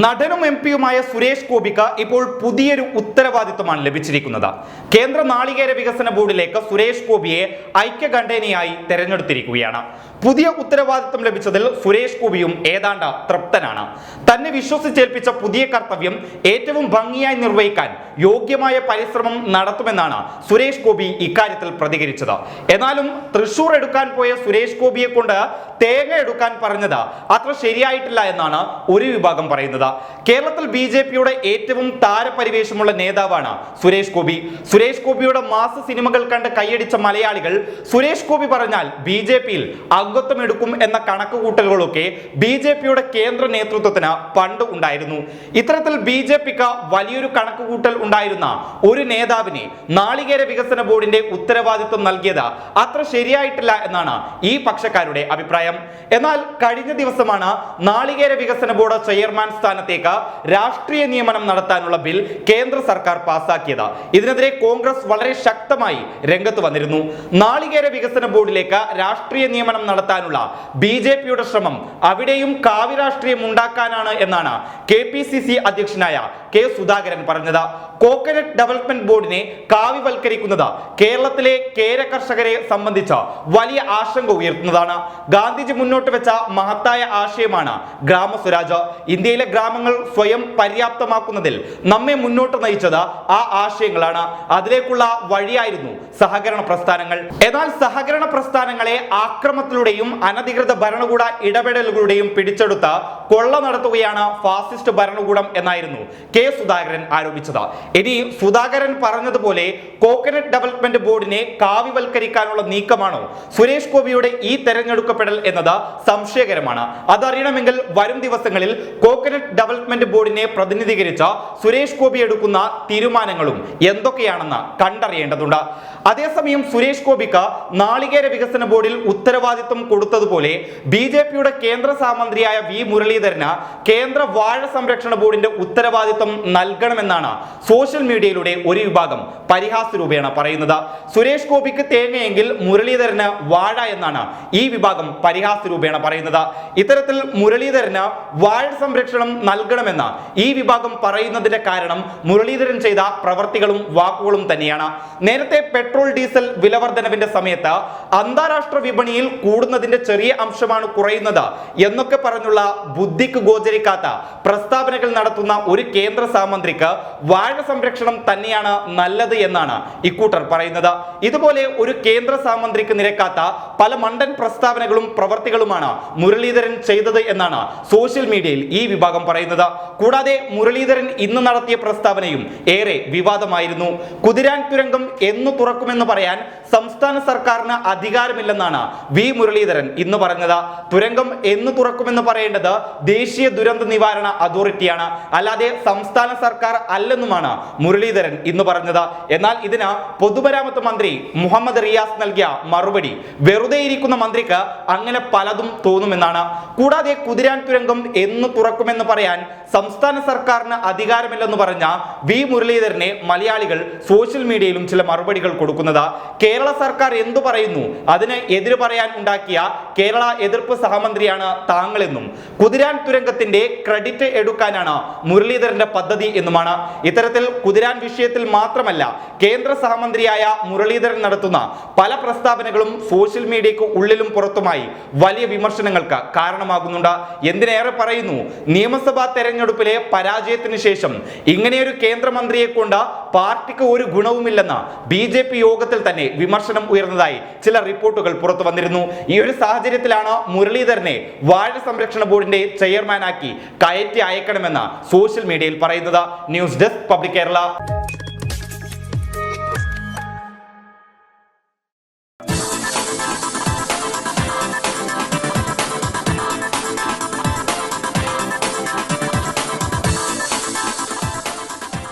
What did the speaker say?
നടനും എം പിയുമായ സുരേഷ് ഗോപിക്ക് ഇപ്പോൾ പുതിയൊരു ഉത്തരവാദിത്വമാണ് ലഭിച്ചിരിക്കുന്നത്. കേന്ദ്ര നാളികേര വികസന ബോർഡിലേക്ക് സുരേഷ് ഗോപിയെ ഐക്യകണ്ഠേനയായി തെരഞ്ഞെടുത്തിരിക്കുകയാണ്. പുതിയ ഉത്തരവാദിത്വം ലഭിച്ചതിൽ സുരേഷ് ഗോപിയും ഏതാണ്ട് തൃപ്തനാണ്. തന്നെ വിശ്വസിച്ചേൽപ്പിച്ച പുതിയ കർത്തവ്യം ഏറ്റവും ഭംഗിയായി നിർവഹിക്കാൻ യോഗ്യമായ പരിശ്രമം നടത്തുമെന്നാണ് സുരേഷ് ഗോപി ഇക്കാര്യത്തിൽ പ്രതികരിച്ചത്. എന്നാലും തൃശൂർ എടുക്കാൻ പോയ സുരേഷ് ഗോപിയെ കൊണ്ട് തേങ്ങ എടുക്കാൻ പറഞ്ഞത് അത്ര ശരിയായിട്ടില്ല എന്നാണ് ഒരു വിഭാഗം പറയുന്നത്. കേരളത്തിൽ ബി ജെ പിയുടെ ഏറ്റവും താരപരിവേഷമുള്ള നേതാവാണ് സുരേഷ് ഗോപി. സുരേഷ് ഗോപിയുടെ മാസ സിനിമകൾ കണ്ട് കൈയടിച്ച മലയാളികൾ സുരേഷ് ഗോപി പറഞ്ഞാൽ ബി ജെ പിയിൽ അംഗത്വം എടുക്കും എന്ന കണക്കുകൂട്ടലുകളൊക്കെ ബി ജെ പിയുടെ കേന്ദ്ര നേതൃത്വത്തിന് പണ്ട് ഉണ്ടായിരുന്നു. ഇത്തരത്തിൽ ബി ജെ പിക്ക് വലിയൊരു കണക്കുകൂട്ടൽ ഉണ്ടായിരുന്ന ഒരു നേതാവിനെ നാളികേര വികസന ബോർഡിന്റെ ഉത്തരവാദിത്വം നൽകിയത് അത്ര ശരിയായിട്ടില്ല എന്നാണ് ഈ പക്ഷക്കാരുടെ അഭിപ്രായം. എന്നാൽ കഴിഞ്ഞ ദിവസമാണ് നാളികേര വികസന ബോർഡ് ചെയർമാൻ സ്ഥാനത്തേക്ക് രാഷ്ട്രീയ നിയമനം നടത്താനുള്ള ബിൽ കേന്ദ്ര സർക്കാർ പാസാക്കിയത്. ഇതിനെതിരെ കോൺഗ്രസ് വളരെ ശക്തമായി രംഗത്ത് വന്നിരുന്നു. നാളികേര വികസന ബോർഡിലേക്ക് രാഷ്ട്രീയ നിയമനം നടത്താനുള്ള ബി ജെ പിയുടെ ശ്രമം അവിടെയും കാവ്യ രാഷ്ട്രീയം ഉണ്ടാക്കാനാണ് എന്നാണ് കെ പി സി സി അധ്യക്ഷനായ കെ സുധാകരൻ പറഞ്ഞത്. കോക്കനട്ട് ഡെവലപ്മെന്റ് ബോർഡിനെ കാവ്യവൽക്കരിക്കുന്നത് കേരളത്തിലെ കേര കർഷകരെ സംബന്ധിച്ച് വലിയ ആശങ്ക ഉയർത്തുന്നതാണ്. ഗാന്ധിജി മുന്നോട്ട് വെച്ച മഹത്തായ ആശയമാണ് ഗ്രാമസ്വരാജ്. ഇന്ത്യയിലെ ഗ്രാമങ്ങൾ സ്വയം പര്യാപ്തമാക്കുന്നതിൽ നമ്മെ മുന്നോട്ട് നയിച്ചത് ആ ആശയങ്ങളാണ്. അതിലേക്കുള്ള വഴിയായിരുന്നു സഹകരണ പ്രസ്ഥാനങ്ങൾ. എന്നാൽ സഹകരണ പ്രസ്ഥാനങ്ങളെ ആക്രമത്തിലൂടെയും അനധികൃത ഭരണകൂട ഇടപെടലുകളുടെയും പിടിച്ചെടുത്ത കൊള്ള നടത്തുകയാണ് ഫാസിസ്റ്റ് ഭരണകൂടം എന്നായിരുന്നു കെ സുധാകരൻ ആരോപിച്ചത്. ഇനി സുധാകരൻ പറഞ്ഞതുപോലെ കോക്കനറ്റ് ഡെവലപ്മെന്റ് ബോർഡിനെ കാവ്യവൽക്കരിക്കാനുള്ള നീക്കമാണോ സുരേഷ് ഗോപിയുടെ ഈ തെരഞ്ഞെടുക്കപ്പെടൽ എന്നത് സംശയകരമാണ്. അതറിയണമെങ്കിൽ വരും ദിവസങ്ങളിൽ കോക്കനട്ട് ഡെവലപ്മെന്റ് ബോർഡിനെ പ്രതിനിധീകരിച്ച സുരേഷ് ഗോപി എടുക്കുന്ന തീരുമാനങ്ങളും എന്തൊക്കെയാണെന്ന് കണ്ടറിയേണ്ടതുണ്ട്. അതേസമയം സുരേഷ് ഗോപിക്ക് നാളികേര വികസന ബോർഡിൽ ഉത്തരവാദിത്വം കൊടുത്തതുപോലെ ബി ജെ പിയുടെ കേന്ദ്ര സഹമന്ത്രിയായ വി മുരളീധരന് കേന്ദ്ര വാഴ സംരക്ഷണ ബോർഡിന്റെ ഉത്തരവാദിത്വം നൽകണമെന്നാണ് സോഷ്യൽ മീഡിയയിലൂടെ ഒരു വിഭാഗം പരിഹാസ രൂപേണ പറയുന്നത്. സുരേഷ് ഗോപിക്ക് തേങ്ങയെങ്കിൽ മുരളീധരന് വാഴ എന്നാണ് ഈ വിഭാഗം പരിഹാസ രൂപേണ പറയുന്നത്. ഇത്തരത്തിൽ മുരളീധരന് വാഴ സംരക്ഷണം നൽകണമെന്ന് ഈ വിഭാഗം പറയുന്നതിന്റെ കാരണം മുരളീധരൻ ചെയ്ത പ്രവർത്തികളും വാക്കുകളും തന്നെയാണ്. നേരത്തെ പെട്രോൾ ഡീസൽ വിലവർദ്ധനവിന്റെ സമയത്ത് അന്താരാഷ്ട്ര വിപണിയിൽ കൂടുന്നതിന്റെ ചെറിയ അംശമാണ് കുറയുന്നത് എന്നൊക്കെ പറഞ്ഞുള്ള ബുദ്ധിക്ക് ഗോചരിക്കാത്ത പ്രസ്താവനകൾ നടത്തുന്ന ഒരു കേന്ദ്ര സഹമന്ത്രിക്ക് വാഴ സംരക്ഷണം തന്നെയാണ് നല്ലത് എന്നാണ് ഇക്കൂട്ടർ പറയുന്നത്. ഇതുപോലെ ഒരു കേന്ദ്ര സഹമന്ത്രിക്ക് നിരക്കാത്ത പല മണ്ടൻ പ്രസ്താവനകളും പ്രവർത്തികളുമാണ് മുരളീധരൻ ചെയ്തത് എന്നാണ് സോഷ്യൽ മീഡിയയിൽ ഈ വിഭാഗം പറയുന്നത്. കൂടാതെ മുരളീധരൻ ഇന്ന് നടത്തിയ പ്രസ്താവനയും ഏറെ വിവാദമായിരുന്നു. കുതിരാൻ തുരങ്കം എന്നു തുറക്കുമെന്ന് പറയാൻ സംസ്ഥാന സർക്കാരിന് അധികാരമില്ലെന്നാണ് വി മുരളീധരൻ ഇന്ന് പറഞ്ഞത്. തുരങ്കം എന്ന് തുറക്കുമെന്ന് പറയേണ്ടത് ദേശീയ ദുരന്ത നിവാരണ അതോറിറ്റിയാണ്. അല്ലാതെ സംസ്ഥാന സർക്കാർ അല്ലെന്നുമാണ് മുരളീധരൻ ഇന്ന് പറഞ്ഞത്. എന്നാൽ ഇതിന് പൊതുമരാമത്ത് മന്ത്രി മുഹമ്മദ് റിയാസ് നൽകിയ മറുപടി വെറുതെ ഇരിക്കുന്ന മന്ത്രിക്ക് അങ്ങനെ പലതും തോന്നുമെന്നാണ്. കൂടാതെ കുതിരാൻ തുരങ്കം എന്ന് തുറക്കുമെന്ന് പറയാൻ സംസ്ഥാന സർക്കാരിന് അധികാരമില്ലെന്ന് പറഞ്ഞ വി മുരളീധരനെ മലയാളികൾ സോഷ്യൽ മീഡിയയിലും ചില മറുപടികൾ കൊടുക്കുന്നത് കേരള സർക്കാർ എന്തു പറയുന്നു? അതിന് എതിര് പറയാൻ ഉണ്ടാക്കിയ കേരള എതിർപ്പ് സഹമന്ത്രിയാണ് താങ്കളെന്നും കുതിരാൻ തുരങ്കത്തിന്റെ ക്രെഡിറ്റ് എടുക്കാനാണ് മുരളീധരന്റെ പദ്ധതി എന്നുമാണ്. ഇത്തരത്തിൽ കുതിരാൻ വിഷയത്തിൽ മാത്രമല്ല കേന്ദ്ര സഹമന്ത്രിയായ മുരളീധരൻ നടത്തുന്ന പല പ്രസ്താവനകളും സോഷ്യൽ മീഡിയക്ക് ഉള്ളിലും പുറത്തുമായി വലിയ വിമർശനങ്ങൾക്ക് കാരണമാകുന്നുണ്ട്. എന്തിനേറെ പറയുന്നു? നിയമസഭാ തെരഞ്ഞെടുപ്പിലെ പരാജയത്തിന് ശേഷം ഇങ്ങനെയൊരു കേന്ദ്രമന്ത്രിയെ കൊണ്ട് പാർട്ടിക്ക് ഒരു ഗുണവുമില്ലെന്ന ബി ജെ പി യോഗത്തിൽ തന്നെ വിമർശനം ഉയർന്നതായി ചില റിപ്പോർട്ടുകൾ പുറത്തു വന്നിരുന്നു. ഈ ഒരു സാഹചര്യത്തിലാണ് മുരളീധരനെ വാഴ സംരക്ഷണ ബോർഡിന്റെ ചെയർമാനാക്കി കയറ്റി അയക്കണമെന്ന് സോഷ്യൽ മീഡിയയിൽ പറയുന്നത്. News desk public Kerala.